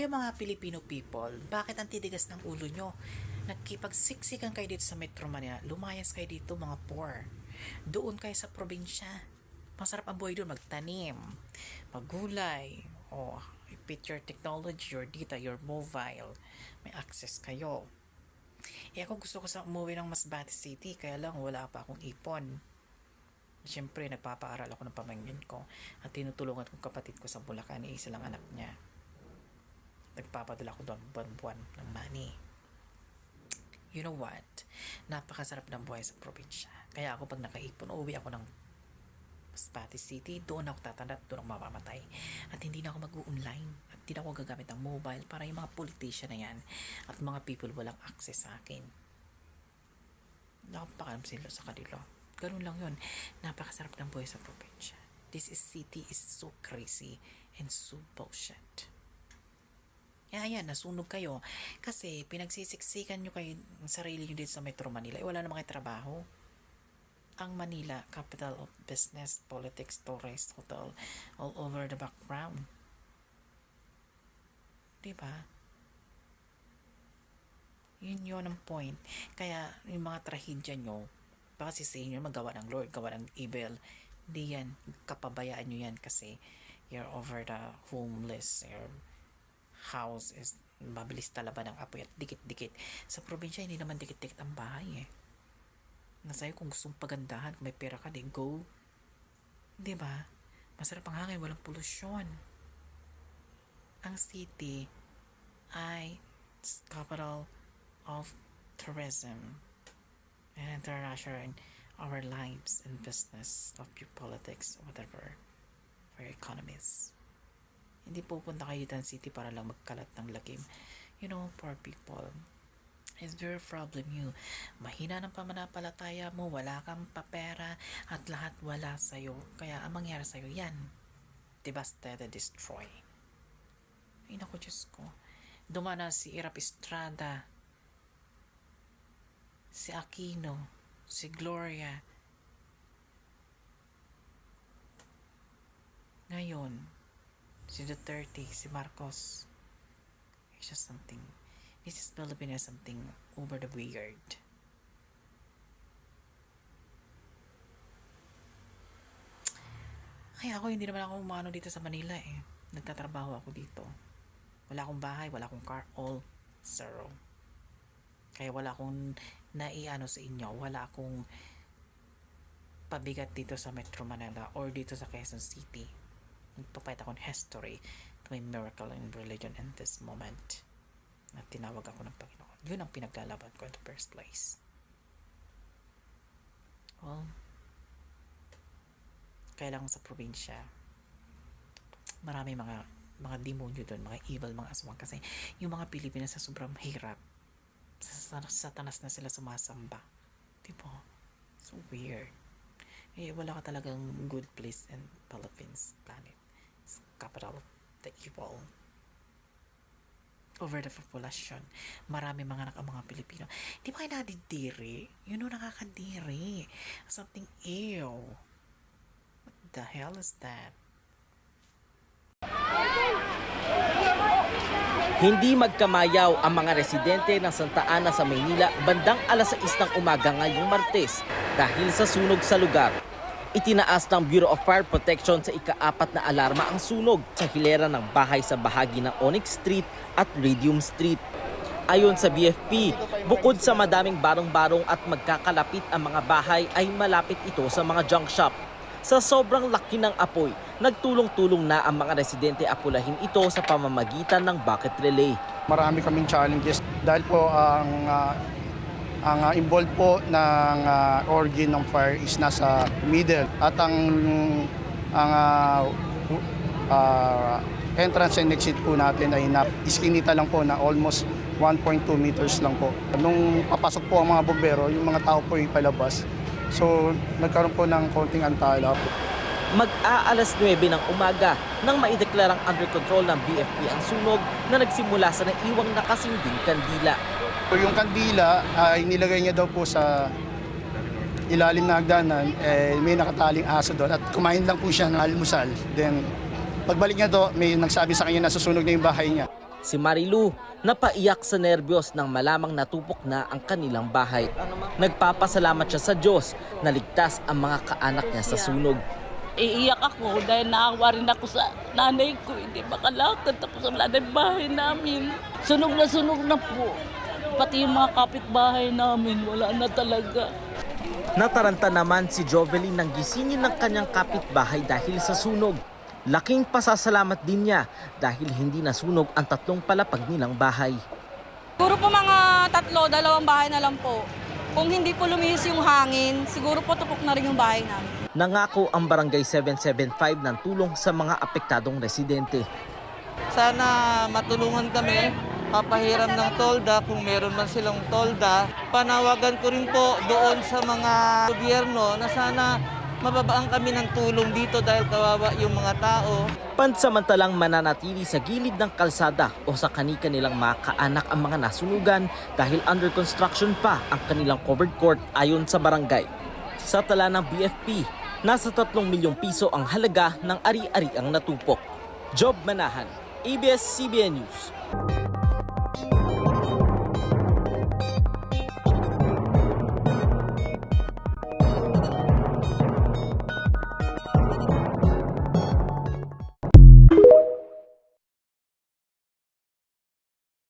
Yung mga Filipino people, bakit ang titigas ng ulo nyo? Nagkipagsiksikan kayo dito sa Metro Manila, lumayas kayo dito mga poor. Doon kayo sa probinsya. Masarap ang buhay doon, magtanim, maggulay, o with your technology, your data, your mobile, may access kayo. Eh ako gusto ko sa umuwi ng Masbate City, kaya lang wala pa akong ipon. Siyempre, nagpapaaral ako ng pamangkin ko at tinutulungan kong kapatid ko sa Bulacan, isa lang anak niya. Nagpapadala ko doon buwan-buwan ng money. You know what? Napakasarap ng buhay sa probinsya. Kaya ako pag nakaipon, uuwi ako ng Masbate City, doon ako tatanda at doon ako mamamatay. At hindi na ako mag-online. At hindi na ako gagamit ng mobile para yung mga politician na yan at mga people walang access sa akin. Nakapakalam sila sa kanila. Ganun lang yun. Napakasarap ng buhay sa probinsya. This is city is so crazy and so bullshit. Kaya yan, nasunog kayo. Kasi pinagsisiksikan nyo kayo ang sarili nyo dito sa Metro Manila. Eh, wala naman kayo trabaho. Ang Manila, capital of business, politics, tourist, hotel, all over the background. Diba? Yun yun ang point. Kaya yung mga trahedya nyo, baka sisihin nyo magawa ng Lord, gawa ng evil. Hindi yan. Kapabayaan nyo yan kasi you're over the homeless. Your house is mabilis talaban ng apoy at dikit-dikit. Sa probinsya, hindi naman dikit-dikit ang bahay eh. Nasa'yo kung gustong pagandahan, kung may pera ka, di go. Di ba? Masarap ang hangin, walang polusyon. Ang city ay capital of tourism and international in our lives and business of your politics, whatever, for economies. Hindi pupunta kayo ng city para lang magkalat ng lagim. You know, poor people, is very problem you. Mahina ng pamanampalataya mo, wala kang papera, at lahat wala sa'yo. Kaya ang mangyari sa'yo, yan. Devastated, destroy. Ay, naku, Diyos ko. Dumana si Irap Estrada, si Aquino, si Gloria. Ngayon, si Duterte, si Marcos. It's just something this is Philippines something over the weird. Ay, ako hindi naman ako umano dito sa Manila eh. Nagtatrabaho ako dito. Wala akong bahay, wala akong car, all zero. Kaya wala akong naiano sa inyo, wala akong pabigat dito sa Metro Manila or dito sa Quezon City. Nagpapahit ako ng history to my miracle in religion in this moment na tinawag ako ng Panginoon. Yun ang pinaglalaban ko in the first place. Well, kaya lang sa probinsya, marami mga mga demonyo doon, mga evil, mga aswang. Kasi yung mga Pilipinas sa sobrang hirap, sa, sa satanas na sila sumasamba. Diba? So weird. Eh, wala ka talagang good place in Philippines planet. Capital the evil over the population. Marami mga nak mga Pilipino. Di ba kayo nadidiri? Yun know, nakakadiri. Something ew. What the hell is that? Hindi magkamayaw ang mga residente ng Santa Ana sa Maynila bandang alas 6 ng umaga ngayong Martes dahil sa sunog sa lugar. Itinaas ng Bureau of Fire Protection sa ikaapat na alarma ang sunog sa hilera ng bahay sa bahagi ng Onyx Street at Radium Street. Ayon sa BFP, bukod sa madaming barong-barong at magkakalapit ang mga bahay ay malapit ito sa mga junk shop. Sa sobrang laki ng apoy, nagtulong-tulong na ang mga residente apulahin ito sa pamamagitan ng bucket relay. Marami kaming challenges dahil po ang ah, ang ah, involved po ng ah, origin ng fire is nasa middle at ang ang ah, ah, entrance and exit po natin ay na iskinita lang po na almost 1.2 meters lang po. Nung papasok po ang mga bombero, yung mga tao po ay palabas. So nagkaroon po ng konting antala po. Mag-aalas 9 ng umaga nang maideklarang under control ng BFP ang sunog na nagsimula sa naiwang nakasinding kandila. So, yung kandila ay nilagay niya daw po sa ilalim na hagdanan, eh, may nakataling aso doon at kumain lang po siya ng almusal. Then pagbalik niya doon, may nagsabi sa kanya na susunog na yung bahay niya. Si Marilu napaiyak sa nerbiyos nang malamang natupok na ang kanilang bahay. Nagpapasalamat siya sa Diyos na ligtas ang mga kaanak niya sa sunog. Iiyak ako dahil naawa rin ako sa nanay ko. Hindi makalakad tapos ang nanay bahay namin. Sunog na sunog na po. Pati yung mga kapitbahay namin, wala na talaga. Nataranta naman si Jovelyn ng gisingin ng kanyang kapitbahay dahil sa sunog. Laking pasasalamat din niya dahil hindi nasunog ang tatlong palapag nilang bahay. Siguro po mga tatlo, dalawang bahay na lang po. Kung hindi po lumihis yung hangin, siguro po tupok na rin yung bahay namin. Nangako ang Barangay 775 ng tulong sa mga apektadong residente. Sana matulungan kami, papahiram ng tolda kung meron man silang tolda. Panawagan ko rin po doon sa mga gobyerno na sana mababaan kami ng tulong dito dahil kawawa yung mga tao. Pansamantalang mananatili sa gilid ng kalsada o sa kanika nilang mga kaanak ang mga nasunugan dahil under construction pa ang kanilang covered court ayon sa barangay. Sa tala ng BFP, nasa 3 milyong piso ang halaga ng ari-ari ang natupok. Job Manahan, ABS-CBN News.